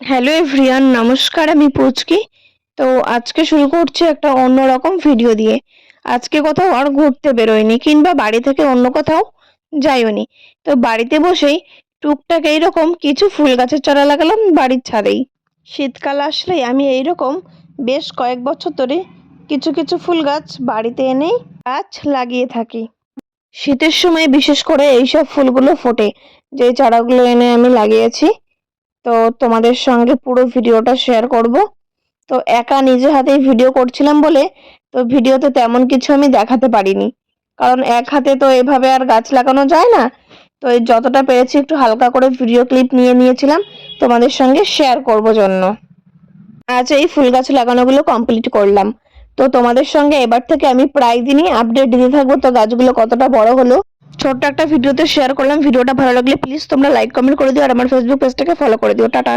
Hello everyone নমস্কার আমি পুচকি। তো আজকে শুরু করছি একটা অন্যরকম ভিডিও দিয়ে। আজকে কোথাও আর ঘুরতে বেরোয়নি কিংবা বাড়ি থেকে অন্য কোথাও যাইওনি। তো বাড়িতে বসেই টুকটাক এইরকম কিছু ফুল গাছের চারা লাগালাম বাড়ির ছাদেই। শীতকাল আসলেই আমি এইরকম বেশ কয়েক বছর ধরে কিছু কিছু ফুল গাছ বাড়িতে এনেই গাছ লাগিয়ে থাকি। শীতের সময় বিশেষ করে এইসব ফুলগুলো ফোটে। যে চারাগুলো এনে আমি লাগিয়েছি তো তোমাদের সঙ্গে পুরো ভিডিওটা শেয়ার করব। তো একা নিজে হাতেই ভিডিও করছিলাম বলে, তো ভিডিওতে তেমন কিছু আমি দেখাতে পারিনি। কারণ এক হাতে তো এভাবে আর গাছ লাগানো যায় না। তো এই যতটা পেরেছি একটু হালকা করে ভিডিও ক্লিপ নিয়ে নিয়েছিলাম, তোমাদের সঙ্গে শেয়ার করব জন্য। আজ এই ফুল গাছ লাগানোগুলো কমপ্লিট করলাম। তো তোমাদের সঙ্গে এবার থেকে আমি প্রায় দিনই আপডেট দিতে থাকব। তো গাছগুলো কতটা বড় হলো ছোট্ট একটা ভিডিওতে শেয়ার করলাম। ভিডিওটা ভালো লাগলে প্লিজ তোমরা লাইক কমেন্ট করে দিও আর আমার ফেসবুক পেজটাকে ফলো করে দিও। টাটা।